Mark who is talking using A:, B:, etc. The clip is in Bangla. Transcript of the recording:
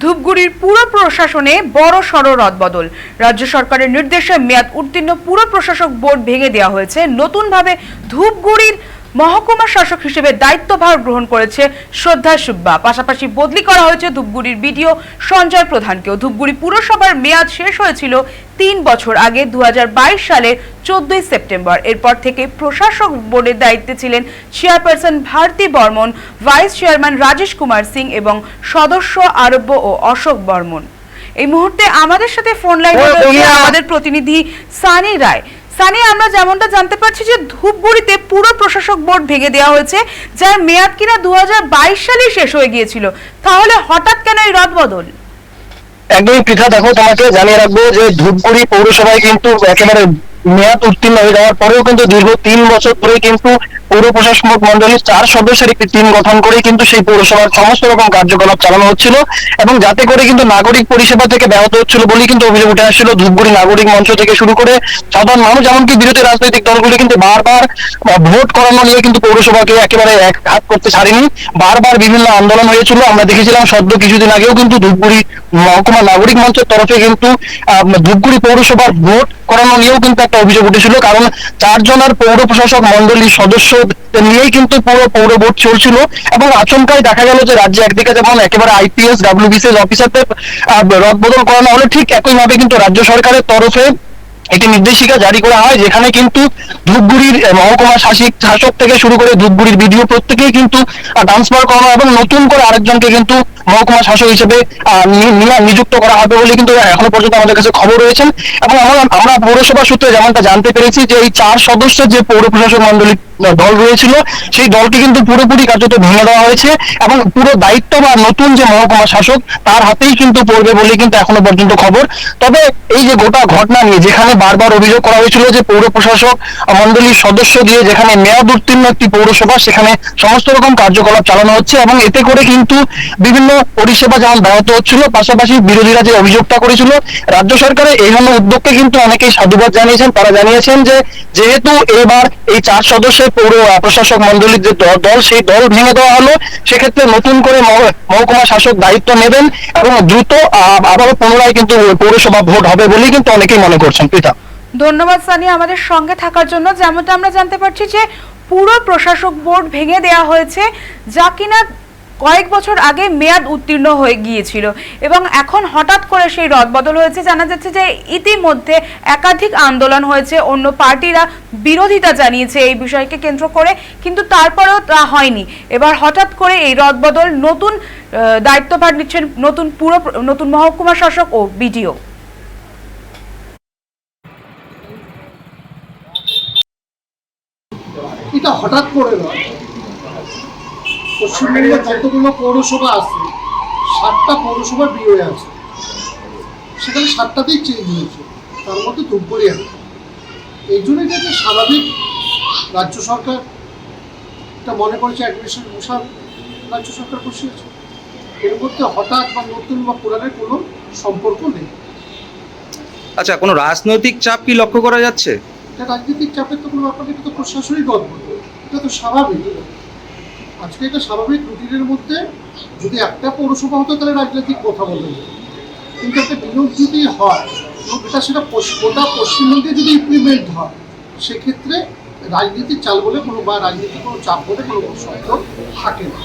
A: ধূপগুড়ির পুরো প্রশাসনে বড় সড় রদবদল। রাজ্য সরকারের নির্দেশে মেয়াদ উত্তীর্ণ পুরো প্রশাসক বোর্ড ভেঙে দেওয়া হয়েছে। নতুনভাবে ধূপগুড়ির মহকুমা শাসক হিসেবে দায়িত্বভার গ্রহণ করেছে শ্রদ্ধা সুব্বা। পাশাপাশি বদলি করা হয়েছে ধূপগুড়ির বিডিও সঞ্জয় প্রধানকেও। ধূপগুড়ি পুরসভার মেয়াদ শেষ হয়েছিল তিন বছর আগে দু সালের চোদ্দই সেপ্টেম্বর। এরপর থেকে প্রশাসক বোর্ডের দায়িত্বে ছিলেন chairperson Bharati Barman vice chairman Rajesh Kumar Singh এবং সদস্য আরব্য ও অশোক বর্মন। এই মুহূর্তে আমাদের সাথে ফোন লাইনে। আমাদের প্রতিনিধি সানি রায়। সানি, আমরা যেমনটা জানতে পারছি যে ধূপগুড়িতে পুরো প্রশাসক বোর্ড ভেঙে দেওয়া হয়েছে, যার মেয়াদ কিনা দু সালেই শেষ হয়ে গিয়েছিল। তাহলে হঠাৎ কেন এই রদবদল?
B: একদমই পৃথা, দেখো তোমাকে জানিয়ে রাখব যে ধূপগুড়ি পৌরসভায় কিন্তু একেবারে মেয়াদ উত্তীর্ণ হয়ে যাওয়ার পরেও কিন্তু দীর্ঘ তিন বছর ধরে কিন্তু পৌর প্রশাসক মন্ডলীর চার সদস্যের একটি টিম গঠন করে কিন্তু সেই পৌরসভার সমস্ত রকম কার্যকলাপ চালানো হচ্ছিল এবং যাতে করে কিন্তু নাগরিক পরিষেবা থেকে ব্যাহত হচ্ছিল বলেই কিন্তু অভিযোগ উঠে আসছিল। ধূপগুড়ি নাগরিক মঞ্চ থেকে শুরু করে সাধারণ মানুষ এমনকি বিরোধী রাজনৈতিক দলগুলি কিন্তু বারবার ভোট করানো নিয়ে কিন্তু পৌরসভাকে একেবারে এক হাত করতে ছাড়েনি। বারবার বিভিন্ন আন্দোলন হয়েছিল। আমরা দেখেছিলাম সদ্য কিছুদিন আগেও কিন্তু ধূপগুড়ি মহকুমা নাগরিক মঞ্চের তরফে কিন্তু ধূপগুড়ি পৌরসভার ভোট করানো নিয়েও কিন্তু একটা অভিযোগ উঠেছিল। কারণ চারজনের পৌর প্রশাসক মন্ডলীর সদস্য নিয়েই কিন্তু পুরো পৌর ভোট চলছিল এবং আচমকাই দেখা গেল যে রাজ্যে একদিকে যেমন একেবারে আইপিএস ডাব্লিউবিসিএস অফিসারদের রদবদল করানো হলো ঠিক একইভাবে কিন্তু রাজ্য সরকারের তরফে একটি নির্দেশিকা জারি করা হয়, যেখানে কিন্তু ধূপগুড়ির মহকুমা শাসিক, শাসক থেকে শুরু করে ধূপগুড়ির বিডিও প্রত্যেকেই কিন্তু ট্রান্সফার করানো এবং নতুন করে আরেকজনকে কিন্তু মহকুমা শাসক হিসেবে নিযুক্ত করা হবে বলে কিন্তু এখনও পর্যন্ত আমাদের কাছে খবর রয়েছেন এবং আমরা পৌরসভা সূত্রে যেমনটা জানতে পেরেছি যে এই চার সদস্যের যে পৌর প্রশাসক মন্ডলী দল রয়েছিল, সেই দলকে কিন্তু পুরোপুরি কার্যত ভেঙে দেওয়া হয়েছে এবং পুরো দায়িত্ব বা নতুন যে মহকুমা শাসক, তার হাতেই কিন্তু পড়বে বলে কিন্তু এখনও পর্যন্ত খবর। তবে এই যে গোটা ঘটনা নিয়ে, যেখানে বারবার অভিযোগ করা হয়েছিল যে পৌর প্রশাসক মন্ডলীর সদস্য দিয়ে যেখানে মেয়াদ উত্তীর্ণ একটি পৌরসভা, সেখানে সমস্ত রকম কার্যকলাপ চালানো হচ্ছে এবং এতে করে কিন্তু বিভিন্ন পরিষেবা যেমন ব্যাহত হচ্ছিল, পাশাপাশি বিরোধীরা যে অভিযোগটা করেছিল, রাজ্য সরকারের এই ধরনের উদ্যোগকে কিন্তু অনেকেই সাধুবাদ জানিয়েছেন। তারা জানিয়েছেন যে, যেহেতু এবার এই চার সদস্যের পৌর প্রশাসক মন্ডলীর যে দল, সেই দল ভেঙে দেওয়া হলো, সেক্ষেত্রে নতুন করে মহ- মহকুমা শাসক দায়িত্ব নেবেন এবং দ্রুত আবারও পুনরায় কিন্তু পৌরসভা ভোট হবে বলেই কিন্তু অনেকেই মনে করছেন। পিতা।
A: ধন্যবাদ সানি আমাদের সঙ্গে থাকার জন্য। যেমনটা আমরা জানতে পারছি যে, পুরো প্রশাসক বোর্ড ভেঙে দেওয়া হয়েছে। যা কিনা কয়েক বছর আগে মেয়াদ উত্তীর্ণ হয়ে গিয়েছিল এবং এখন হঠাৎ করে সেই রদবদল হয়েছে। জানা যাচ্ছে যে ইতিমধ্যে একাধিক আন্দোলন হয়েছে। অন্য পার্টিরা বিরোধিতা জানিয়েছে এই বিষয়কে কেন্দ্র করে, কিন্তু তারপরেও তা হয়নি। এবার হঠাৎ করে এই রদবদল নতুন দায়িত্বভার নিচ্ছেন নতুন পুরো, নতুন মহকুমা শাসক ও বিডিও।
C: এটা হঠাৎ করে নয় পশ্চিমবঙ্গের যতগুলো পৌরসভা আছে সাতটা পৌরসভা বিয়ে আছে। সেখানে সাতটাতেই চেঞ্জ হয়েছে। তার মধ্যে ধূপগুড়ি একটা এই জন্য একটা স্বাভাবিক। রাজ্য সরকার এটা মনে করেছে অ্যাডমিনিস্ট্রেশন বিশাল রাজ্য সরকার বসিয়েছে। এর মধ্যে হঠাৎ বা নতুন বা পুরানের কোনো সম্পর্ক নেই।
D: আচ্ছা কোনো রাজনৈতিক চাপ কি লক্ষ্য করা যাচ্ছে?
C: রাজনৈতিক চাপের তো কোনো ব্যাপার এটা তো প্রশাসনিক অদ্ভুত এটা তো স্বাভাবিক। আজকে এটা স্বাভাবিক রুটিনের মধ্যে যদি একটা পৌরসভা হতো, তাহলে রাজনৈতিক কথা বলতে কিন্তু একটা বিনিয়োগ যদি হয় এবং এটা সেটা গোটা পশ্চিমবঙ্গে যদি ইমপ্লিমেন্ট হয়, সেক্ষেত্রে রাজনীতির চাল বলে কোনো বা রাজনীতির কোনো চাপ বলে কোনো শব্দ থাকে না।